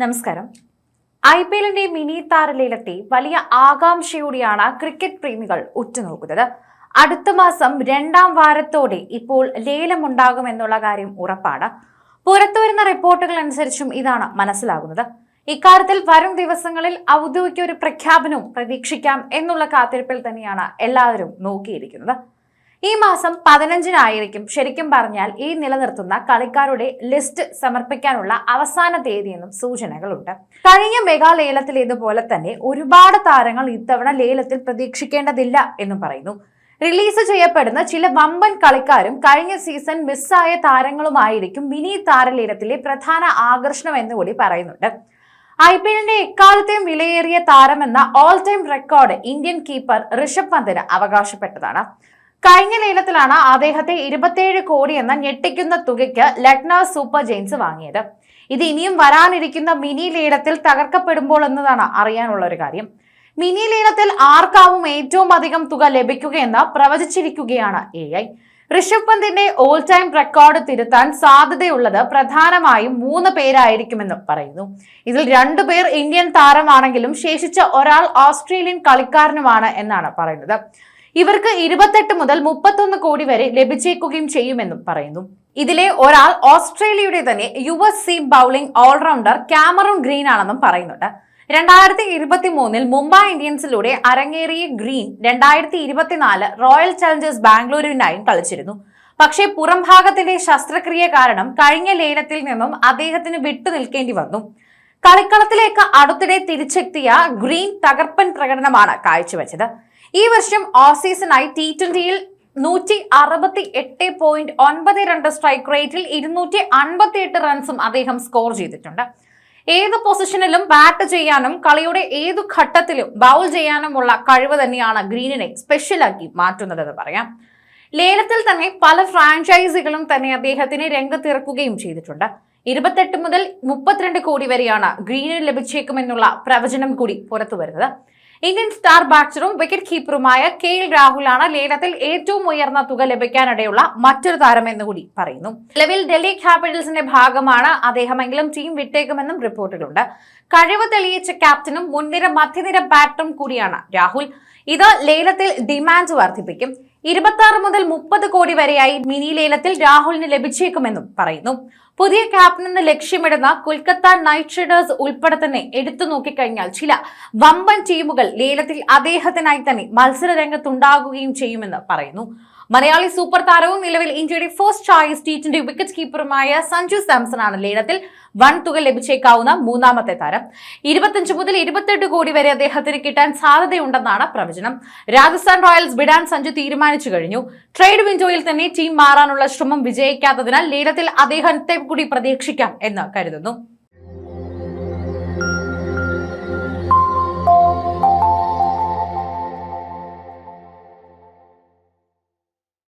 നമസ്കാരം. I P എല്ലിന്റെ mini താരലയിലെത്തി വലിയ ആകാംക്ഷയോടെയാണ് ക്രിക്കറ്റ് പ്രേമികൾ ഉറ്റുനോക്കുന്നത്. അടുത്ത മാസം രണ്ടാം വാരത്തോടെ ഇപ്പോൾ ലേലമുണ്ടാകുമെന്നുള്ള കാര്യം ഉറപ്പാണ്. പുറത്തുവരുന്ന റിപ്പോർട്ടുകൾ അനുസരിച്ചും ഇതാണ് മനസ്സിലാകുന്നത്. ഇക്കാര്യത്തിൽ വരും ദിവസങ്ങളിൽ ഔദ്യോഗിക ഒരു പ്രഖ്യാപനവും പ്രതീക്ഷിക്കാം എന്നുള്ള കാത്തിരിപ്പിൽ തന്നെയാണ് എല്ലാവരും നോക്കിയിരിക്കുന്നത്. ഈ മാസം പതിനഞ്ചിനായിരിക്കും ശരിക്കും പറഞ്ഞാൽ ഈ നിലനിർത്തുന്ന കളിക്കാരുടെ ലിസ്റ്റ് സമർപ്പിക്കാനുള്ള അവസാന തീയതിയെന്നും സൂചനകളുണ്ട്. കഴിഞ്ഞ മെഗാ ലേലത്തിലേതുപോലെ തന്നെ ഒരുപാട് താരങ്ങൾ ഇത്തവണ ലേലത്തിൽ പ്രതീക്ഷിക്കേണ്ടതില്ല എന്നും പറയുന്നു. റിലീസ് ചെയ്യപ്പെടുന്ന ചില വമ്പൻ കളിക്കാരും കഴിഞ്ഞ സീസൺ മിസ്സായ താരങ്ങളുമായിരിക്കും മിനി താരലേലത്തിലെ പ്രധാന ആകർഷണം എന്നുകൂടി പറയുന്നുണ്ട്. ഐ പി എല്ലിന്റെ എക്കാലത്തെയും വിലയേറിയ താരമെന്ന all time record Indian keeper Rishabh പന്തിന് അവകാശപ്പെട്ടതാണ്. കഴിഞ്ഞ ലേലത്തിലാണ് അദ്ദേഹത്തെ ഇരുപത്തിയേഴ് കോടി എന്ന ഞെട്ടിക്കുന്ന തുകയ്ക്ക് ലക്നൗ സൂപ്പർ ജെയിൻസ് വാങ്ങിയത്. ഇത് ഇനിയും വരാനിരിക്കുന്ന മിനി ലേലത്തിൽ തകർക്കപ്പെടുമ്പോൾ എന്നതാണ് അറിയാനുള്ള ഒരു കാര്യം. മിനി ലേലത്തിൽ ആർക്കാവും ഏറ്റവും അധികം തുക ലഭിക്കുകയെന്ന് പ്രവചിച്ചിരിക്കുകയാണ് എ ഐ. ഋഷഭ് പന്തിന്റെ ഓൾ ടൈം റെക്കോർഡ് തിരുത്താൻ സാധ്യതയുള്ളത് പ്രധാനമായും മൂന്ന് പേരായിരിക്കുമെന്ന് പറയുന്നു. ഇതിൽ രണ്ടു പേർ ഇന്ത്യൻ താരമാണെങ്കിലും ശേഷിച്ച ഒരാൾ ഓസ്ട്രേലിയൻ കളിക്കാരനുമാണ് എന്നാണ് പറയുന്നത്. ഇവർക്ക് ഇരുപത്തെട്ട് മുതൽ മുപ്പത്തൊന്ന് കോടി വരെ ലഭിച്ചേക്കുകയും ചെയ്യുമെന്നും പറയുന്നു. ഇതിലെ ഒരാൾ ഓസ്ട്രേലിയയുടെ തന്നെ യുവ C bowling all rounder Cameron Green ആണെന്നും പറയുന്നുണ്ട്. രണ്ടായിരത്തി ഇരുപത്തി മൂന്നിൽ മുംബൈ ഇന്ത്യൻസിലൂടെ അരങ്ങേറിയ ഗ്രീൻ രണ്ടായിരത്തി ഇരുപത്തിനാല് റോയൽ ചലഞ്ചേഴ്സ് ബാംഗ്ലൂരിനായും കളിച്ചിരുന്നു. പക്ഷേ പുറം ഭാഗത്തിന്റെ ശസ്ത്രക്രിയ കാരണം കഴിഞ്ഞ ലേലത്തിൽ നിന്നും അദ്ദേഹത്തിന് വിട്ടുനിൽക്കേണ്ടി വന്നു. കളിക്കളത്തിലേക്ക് അടുത്തിടെ തിരിച്ചെത്തിയ ഗ്രീൻ തകർപ്പൻ പ്രകടനമാണ് കാഴ്ചവെച്ചത്. ഈ വർഷം ഓഫ് സീസണായി ടി ട്വന്റിയിൽ നൂറ്റി അറുപത്തി എട്ട് പോയിന്റ് ഒൻപത് രണ്ട് സ്ട്രൈക്ക് റേറ്റിൽ ഇരുന്നൂറ്റി അൻപത്തി എട്ട് റൺസും അദ്ദേഹം സ്കോർ ചെയ്തിട്ടുണ്ട്. ഏത് പൊസിഷനിലും ബാറ്റ് ചെയ്യാനും കളിയുടെ ഏതു ഘട്ടത്തിലും ബൗൾ ചെയ്യാനുമുള്ള കഴിവ് തന്നെയാണ് ഗ്രീനിനെ സ്പെഷ്യലാക്കി മാറ്റുന്നതെന്ന് പറയാം. ലേലത്തിൽ തന്നെ പല ഫ്രാഞ്ചൈസികളും തന്നെ അദ്ദേഹത്തിന് രംഗത്തിറക്കുകയും ചെയ്തിട്ടുണ്ട്. ഇരുപത്തെട്ട് മുതൽ മുപ്പത്തിരണ്ട് കോടി വരെയാണ് ഗ്രീനിന് ലഭിച്ചേക്കുമെന്നുള്ള പ്രവചനം കൂടി പുറത്തു വരുന്നത് ഇന്ത്യൻ സ്റ്റാർ ബാറ്റ്സറും വിക്കറ്റ് കീപ്പറുമായ കെ എൽ രാഹുലാണ് ലേലത്തിൽ ഏറ്റവും ഉയർന്ന തുക ലഭിക്കാനിടയുള്ള മറ്റൊരു താരം എന്നുകൂടി പറയുന്നു. നിലവിൽ ഡൽഹി ക്യാപിറ്റൽസിന്റെ ഭാഗമാണ് അദ്ദേഹമെങ്കിലും ടീം വിട്ടേക്കുമെന്നും റിപ്പോർട്ടുകളുണ്ട്. കഴിവ് തെളിയിച്ച ക്യാപ്റ്റനും മുൻനിര മധ്യനിര ബാറ്ററും കൂടിയാണ് രാഹുൽ. ഇത് ലേലത്തിൽ ഡിമാൻഡ് വർദ്ധിപ്പിക്കും. ഇരുപത്തി മുതൽ മുപ്പത് കോടി വരെയായി മിനി ലേലത്തിൽ രാഹുലിന് ലഭിച്ചേക്കുമെന്നും പറയുന്നു. പുതിയ ക്യാപ്റ്റനെന്ന് ലക്ഷ്യമിടുന്ന കൊൽക്കത്ത നൈറ്റ് റൈഡേഴ്സ് ഉൾപ്പെടെ തന്നെ എടുത്തു നോക്കിക്കഴിഞ്ഞാൽ ചില വമ്പൻ ടീമുകൾ ലേലത്തിൽ അദ്ദേഹത്തിനായി തന്നെ മത്സര രംഗത്തുണ്ടാകുകയും ചെയ്യുമെന്ന് പറയുന്നു. മലയാളി സൂപ്പർ താരവും നിലവിൽ ഇന്ത്യയുടെ first choice T twenty wicket കീപ്പറുമായ Sanju Samson ആണ് ലേലത്തിൽ വൻ തുക ലഭിച്ചേക്കാവുന്ന മൂന്നാമത്തെ താരം. ഇരുപത്തിയഞ്ച് മുതൽ ഇരുപത്തെട്ട് കോടി വരെ അദ്ദേഹത്തിന് കിട്ടാൻ സാധ്യതയുണ്ടെന്നാണ് പ്രവചനം. രാജസ്ഥാൻ റോയൽസ് വിടാൻ സഞ്ജു തീരുമാനിച്ചു കഴിഞ്ഞു. ട്രേഡ് വിൻഡോയിൽ തന്നെ ടീം മാറാനുള്ള ശ്രമം വിജയിക്കാത്തതിനാൽ ലേലത്തിൽ അദ്ദേഹത്തെ കൂടി പ്രതീക്ഷിക്കാം എന്ന് കരുതുന്നു.